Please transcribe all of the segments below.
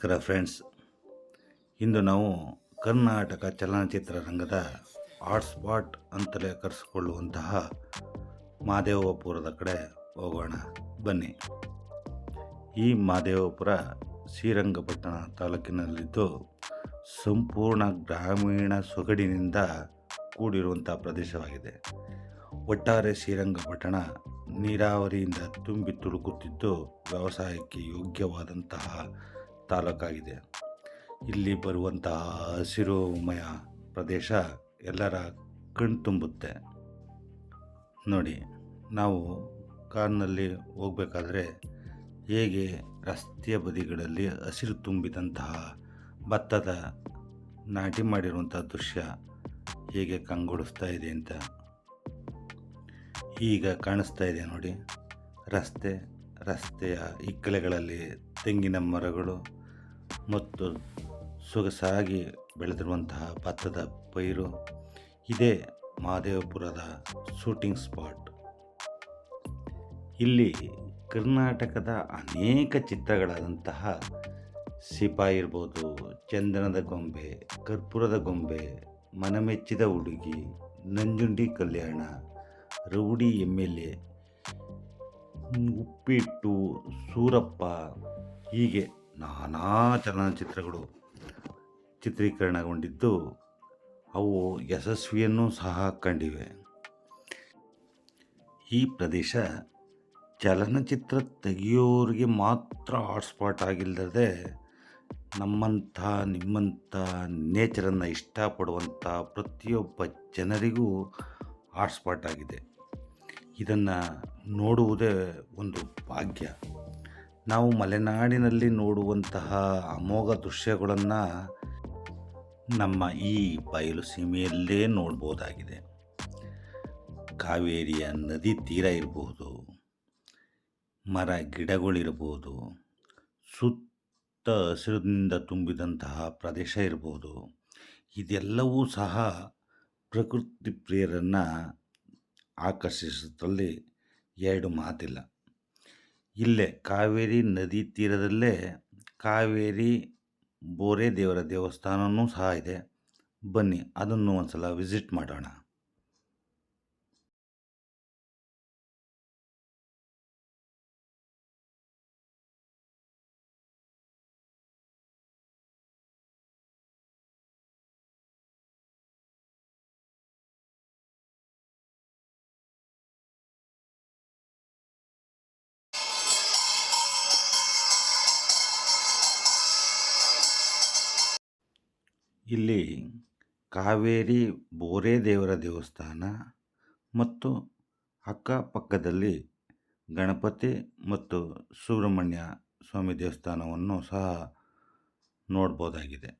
ನಮಸ್ಕಾರ ಫ್ರೆಂಡ್ಸ್ ಇಂದು ನಾವು ಕರ್ನಾಟಕ ಚಲನಚಿತ್ರ ರಂಗದ ಹಾಟ್ಸ್ಪಾಟ್ ಅಂತಲೇ ಕರೆಸಿಕೊಳ್ಳುವಂತಹ ಮಹದೇವಪುರದ ಕಡೆ ಹೋಗೋಣ. ಬನ್ನಿ. ಈ ಮಹದೇವಪುರ ಶ್ರೀರಂಗಪಟ್ಟಣ ತಾಲೂಕಿನಲ್ಲಿದ್ದು ಸಂಪೂರ್ಣ ಗ್ರಾಮೀಣ ಸೊಗಡಿನಿಂದ ಕೂಡಿರುವಂಥ ಪ್ರದೇಶವಾಗಿದೆ. ಒಟ್ಟಾರೆ ಶ್ರೀರಂಗಪಟ್ಟಣ ನೀರಾವರಿಯಿಂದ ತುಂಬಿ ತುಳುಕುತ್ತಿದ್ದು ವ್ಯವಸಾಯಕ್ಕೆ ಯೋಗ್ಯವಾದಂತಹ ತಾಲೂಕಾಗಿದೆ. ಇಲ್ಲಿ ಬರುವಂತಹ ಹಸಿರುಮಯ ಪ್ರದೇಶ ಎಲ್ಲರ ಕಣ್ತುಂಬುತ್ತೆ ನೋಡಿ, ನಾವು ಕಾರ್ನಲ್ಲಿ ಹೋಗಬೇಕಾದ್ರೆ ಹೇಗೆ ರಸ್ತೆಯ ಬದಿಗಳಲ್ಲಿ ಹಸಿರು ತುಂಬಿದಂತಹ ಭತ್ತದ ನಾಟಿ ಮಾಡಿರುವಂಥ ದೃಶ್ಯ ಹೇಗೆ ಕಂಗೊಳಿಸ್ತಾ ಇದೆ ಅಂತ. ಈಗ ಕಾಣಿಸ್ತಾ ಇದೆ ನೋಡಿ, ರಸ್ತೆ, ರಸ್ತೆಯ ಇಕ್ಕಲೆಗಳಲ್ಲಿ ತೆಂಗಿನ ಮರಗಳು ಮತ್ತು ಸೊಗಸಾಗಿ ಬೆಳೆದಿರುವಂತಹ ಭತ್ತದ ಪೈರು ಇದೇ ಮಹದೇವಪುರದ ಶೂಟಿಂಗ್ ಸ್ಪಾಟ್ ಇಲ್ಲಿ ಕರ್ನಾಟಕದ ಅನೇಕ ಚಿತ್ರಗಳಾದಂತಹ ಸಿಪಾಯಿ ಇರ್ಬೋದು, ಚಂದನದ ಗೊಂಬೆ, Karpoorada Gombe, Manamecchida Hudugi, Nanjundi Kalyana, rowdy M L A Uppittu, Surappa ಹೀಗೆ ನಾನಾ ಚಲನಚಿತ್ರಗಳು ಚಿತ್ರೀಕರಣಗೊಂಡಿದ್ದು ಅವು ಯಶಸ್ವಿಯನ್ನು ಸಹ ಕಂಡಿವೆ. ಈ ಪ್ರದೇಶ ಚಲನಚಿತ್ರ ತೆಗೆಯೋರಿಗೆ ಮಾತ್ರ ಹಾಟ್ಸ್ಪಾಟ್ ಆಗಿಲ್ಲದೆ ನಮ್ಮಂಥ, ನಿಮ್ಮಂಥ ನೇಚರನ್ನು ಇಷ್ಟಪಡುವಂಥ ಪ್ರತಿಯೊಬ್ಬ ಜನರಿಗೂ ಹಾಟ್ಸ್ಪಾಟ್ ಆಗಿದೆ. ಇದನ್ನು ನೋಡುವುದೇ ಒಂದು ಭಾಗ್ಯ. ನಾವು ಮಲೆನಾಡಿನಲ್ಲಿ ನೋಡುವಂತಹ ಅಮೋಘ ದೃಶ್ಯಗಳನ್ನು ನಮ್ಮ ಈ ಬಯಲು ಸೀಮೆಯಲ್ಲೇ ನೋಡ್ಬೋದಾಗಿದೆ. ಕಾವೇರಿಯ ನದಿ ತೀರ ಇರಬಹುದು ಮರ ಗಿಡಗಳಿರ್ಬೋದು, ಸುತ್ತ ಹಸಿರಿನಿಂದ ತುಂಬಿದಂತಹ ಪ್ರದೇಶ ಇರ್ಬೋದು. ಇದೆಲ್ಲವೂ ಸಹ ಪ್ರಕೃತಿ ಪ್ರಿಯರನ್ನು ಆಕರ್ಷಿಸುತ್ತಲ್ಲಿ ಎರಡು ಮಾತಿಲ್ಲ. ಇಲ್ಲೇ ಕಾವೇರಿ ನದಿ ತೀರದಲ್ಲೇ ಕಾವೇರಿ ಬೋರೆ ದೇವರ ದೇವಸ್ಥಾನವೂ ಸಹ ಇದೆ. ಬನ್ನಿ ಅದನ್ನು ಒಂದು ಸಲ ವಿಸಿಟ್ ಮಾಡೋಣ. ಇಲ್ಲಿ ಕಾವೇರಿ ಬೋರೆ ದೇವರ ದೇವಸ್ಥಾನ ಮತ್ತು ಅಕ್ಕಪಕ್ಕದಲ್ಲಿ ಗಣಪತಿ ಮತ್ತು ಸುಬ್ರಹ್ಮಣ್ಯ ಸ್ವಾಮಿ ದೇವಸ್ಥಾನವನ್ನು ಸಹ ನೋಡ್ಬೋದಾಗಿದೆ.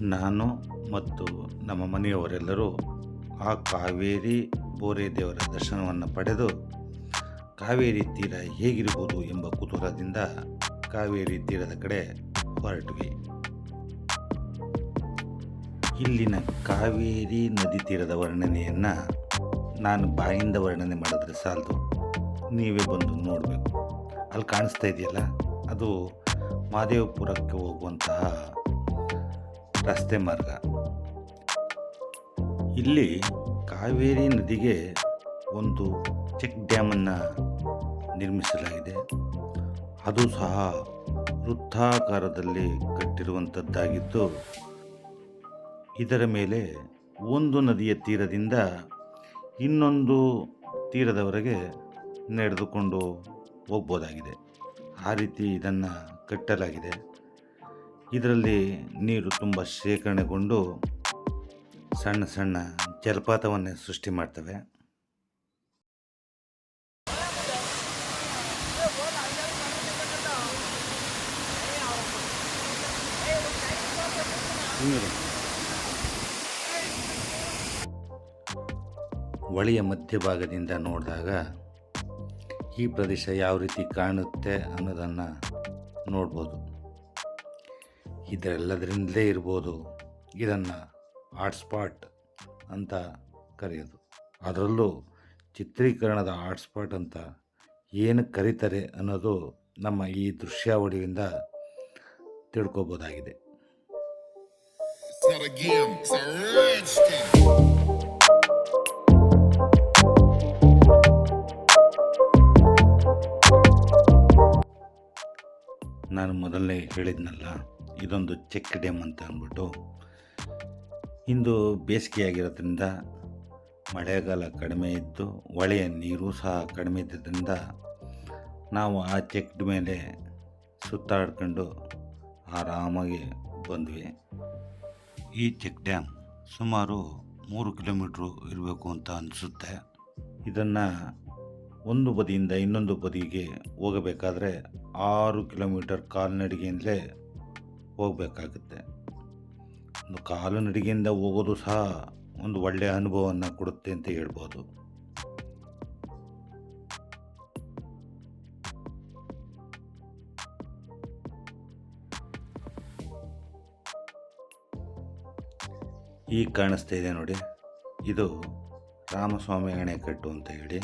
ನಾನು ಮತ್ತು ನಮ್ಮ ಮನೆಯವರೆಲ್ಲರೂ ಆ ಕಾವೇರಿ ಬೋರೆ ದೇವರ ದರ್ಶನವನ್ನು ಪಡೆದು ಕಾವೇರಿ ತೀರ ಹೇಗಿರ್ಬೋದು ಎಂಬ ಕುತೂಹಲದಿಂದ ಕಾವೇರಿ ತೀರದ ಕಡೆ ಹೊರಟ್ವಿ. ಇಲ್ಲಿನ ಕಾವೇರಿ ನದಿ ತೀರದ ವರ್ಣನೆಯನ್ನು ನಾನು ಬಾಯಿಂದ ವರ್ಣನೆ ಮಾಡಿದ್ರೆ ಸಾಲದು. ನೀವೇ ಬಂದು ನೋಡಬೇಕು. ಅಲ್ಲಿ ಕಾಣಿಸ್ತಾ ಇದೆಯಲ್ಲ? ಅದು ಮಹದೇವಪುರಕ್ಕೆ ಹೋಗುವಂತಹ ರಸ್ತೆ ಮಾರ್ಗ. ಇಲ್ಲಿ ಕಾವೇರಿ ನದಿಗೆ ಒಂದು ಚೆಕ್ ಡ್ಯಾಮನ್ನು ನಿರ್ಮಿಸಲಾಗಿದೆ. ಅದು ಸಹ ವೃತ್ತಾಕಾರದಲ್ಲಿ ಕಟ್ಟಿರುವಂಥದ್ದಾಗಿದ್ದು, ಇದರ ಮೇಲೆ ಒಂದು ನದಿಯ ತೀರದಿಂದ ಇನ್ನೊಂದು ತೀರದವರೆಗೆ ನಡೆದುಕೊಂಡು ಹೋಗ್ಬೋದಾಗಿದೆ. ಆ ರೀತಿ ಇದನ್ನು ಕಟ್ಟಲಾಗಿದೆ. ಇದರಲ್ಲಿ ನೀರು ತುಂಬ ಶೇಖರಣೆಗೊಂಡು ಸಣ್ಣ ಸಣ್ಣ ಜಲಪಾತವನ್ನೇ ಸೃಷ್ಟಿ ಮಾಡ್ತವೆ. ಹೊಳೆಯ ಮಧ್ಯಭಾಗದಿಂದ ನೋಡಿದಾಗ ಈ ಪ್ರದೇಶ ಯಾವ ರೀತಿ ಕಾಣುತ್ತೆ ಅನ್ನೋದನ್ನು ನೋಡ್ಬೋದು. ಇದರೆಲ್ಲದರಿಂದಲೇ ಇರ್ಬೋದು ಇದನ್ನು ಹಾಟ್ಸ್ಪಾಟ್ ಅಂತ ಕರೆಯೋದು ಅದರಲ್ಲೂ ಚಿತ್ರೀಕರಣದ ಹಾಟ್ಸ್ಪಾಟ್ ಅಂತ ಏನು ಕರೀತಾರೆ ಅನ್ನೋದು ನಮ್ಮ ಈ ದೃಶ್ಯಾವಳಿಯಿಂದ ತಿಳ್ಕೊಬೋದಾಗಿದೆ. ನಾನು ಮೊದಲನೇ ಹೇಳಿದ್ನಲ್ಲ ಇದೊಂದು ಚೆಕ್ ಡ್ಯಾಮ್ ಅಂತ ಅಂದ್ಬಿಟ್ಟು ಇಂದು ಬೇಸಿಗೆಯಾಗಿರೋದ್ರಿಂದ ಮಳೆಗಾಲ ಕಡಿಮೆ ಇದ್ದು ಹೊಳೆಯ ನೀರು ಸಹ ಕಡಿಮೆ ಇದ್ದಿದ್ದರಿಂದ ನಾವು ಆ ಚೆಕ್ ಮೇಲೆ ಸುತ್ತಾಡ್ಕೊಂಡು ಆರಾಮಾಗಿ ಬಂದ್ವಿ. ಈ ಚೆಕ್ ಡ್ಯಾಮ್ ಸುಮಾರು ಮೂರು ಕಿಲೋಮೀಟ್ರು ಇರಬೇಕು ಅಂತ ಅನಿಸುತ್ತೆ. ಇದನ್ನು ಒಂದು ಬದಿಯಿಂದ ಇನ್ನೊಂದು ಬದಿಗೆ ಹೋಗಬೇಕಾದ್ರೆ ಆರು ಕಿಲೋಮೀಟರ್ ಕಾಲ್ನಡಿಗೆಯಿಂದಲೇ ಹೋಗಬೇಕಾಗುತ್ತೆ. ಒಂದು ಕಾಲುನಡಿಗೆಯಿಂದ ಹೋಗೋದು ಸಹ ಒಂದು ಒಳ್ಳೆಯ ಅನುಭವವನ್ನು ಕೊಡುತ್ತೆ ಅಂತ ಹೇಳ್ಬೋದು. ಈಗ ಕಾಣಿಸ್ತಾ ಇದೆ ನೋಡಿ. ಇದು ರಾಮಸ್ವಾಮಿ ಅಣೆಕಟ್ಟು ಅಂತ ಹೇಳಿ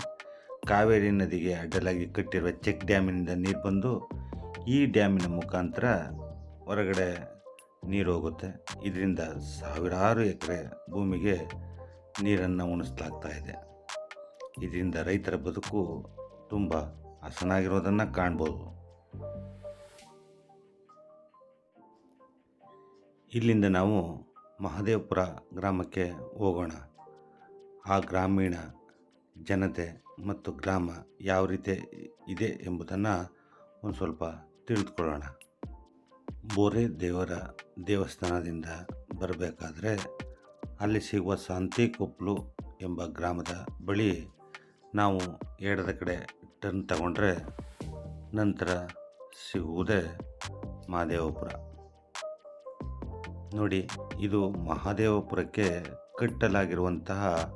ಕಾವೇರಿ ನದಿಗೆ ಅಡ್ಡಲಾಗಿ ಕಟ್ಟಿರುವ ಚೆಕ್ ಡ್ಯಾಮಿನಿಂದ ನೀರು ಬಂದು ಈ ಡ್ಯಾಮಿನ ಮುಖಾಂತರ ಹೊರಗಡೆ ನೀರು ಹೋಗುತ್ತೆ. ಇದರಿಂದ ಸಾವಿರಾರು ಎಕರೆ ಭೂಮಿಗೆ ನೀರನ್ನು ಉಣಿಸ್ಲಾಗ್ತಾ ಇದೆ. ಇದರಿಂದ ರೈತರ ಬದುಕು ತುಂಬ ಹಸನಾಗಿರೋದನ್ನು ಕಾಣ್ಬೋದು. ಇಲ್ಲಿಂದ ನಾವು ಮಹದೇವಪುರ ಗ್ರಾಮಕ್ಕೆ ಹೋಗೋಣ. ಆ ಗ್ರಾಮೀಣ ಜನತೆ ಮತ್ತು ಗ್ರಾಮ ಯಾವ ರೀತಿ ಇದೆ ಎಂಬುದನ್ನು ಒಂದು ಸ್ವಲ್ಪ ತಿಳಿದುಕೊಳ್ಳೋಣ. ಬೋರೆ ದೇವರ ದೇವಸ್ಥಾನದಿಂದ ಬರಬೇಕಾದ್ರೆ ಅಲ್ಲಿ ಸಿಗುವ ಸಂತಿಕೊಪ್ಲು ಎಂಬ ಗ್ರಾಮದ ಬಳಿ ನಾವು ಎಡದ ಕಡೆ ಟರ್ನ್ ತಗೊಂಡ್ರೆ ನಂತರ ಸಿಗುವುದೇ ಮಹಾದೇವಪುರ. ನೋಡಿ, ಇದು ಮಹಾದೇವಪುರಕ್ಕೆ ಕಟ್ಟಲಾಗಿರುವಂತಹ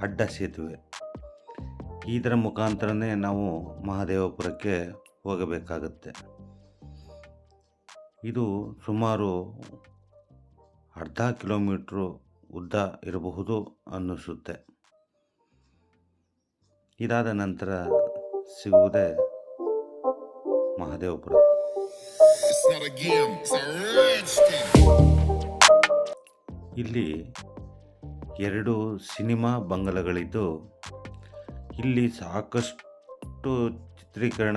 ಅಡ್ಡ ಸೇತುವೆ. ಇದರ ಮುಖಾಂತರನೇ ನಾವು ಮಹಾದೇವಪುರಕ್ಕೆ ಹೋಗಬೇಕಾಗುತ್ತೆ. ಇದು ಸುಮಾರು ಅರ್ಧ ಕಿಲೋಮೀಟ್ರು ಉದ್ದ ಇರಬಹುದು ಅನ್ನಿಸುತ್ತೆ. ಇದಾದ ನಂತರ ಸಿಗುವುದೇ ಮಹಾದೇವಪುರ. ಇಲ್ಲಿ ಎರಡು ಸಿನಿಮಾ ಬಂಗಲಗಳಿದ್ದು ಇಲ್ಲಿ ಸಾಕಷ್ಟು ಚಿತ್ರೀಕರಣ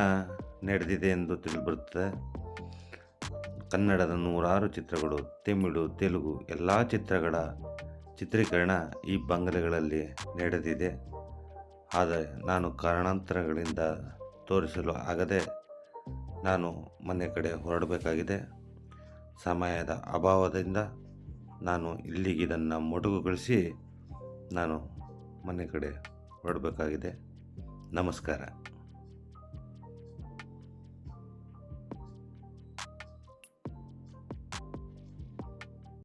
ನಡೆದಿದೆ ಎಂದು ತಿಳಿದುಬರುತ್ತದೆ. ಕನ್ನಡದ ನೂರಾರು ಚಿತ್ರಗಳು, ತಮಿಳು, ತೆಲುಗು ಎಲ್ಲ ಚಿತ್ರಗಳ ಚಿತ್ರೀಕರಣ ಈ ಬಂಗಲೆಗಳಲ್ಲಿ ನಡೆದಿದೆ. ಆದರೆ ನಾನು ಕಾರಣಾಂತರಗಳಿಂದ ತೋರಿಸಲು ಆಗದೆ ನಾನು ಮನೆ ಕಡೆ ಹೊರಡಬೇಕಾಗಿದೆ. ಸಮಯದ ಅಭಾವದಿಂದ ನಾನು ಇಲ್ಲಿಗೆ ಇದನ್ನು ಮೊಟಕುಗೊಳಿಸಿ ನಾನು ಮನೆ ಕಡೆ ಹೊರಡಬೇಕಾಗಿದೆ. ನಮಸ್ಕಾರ.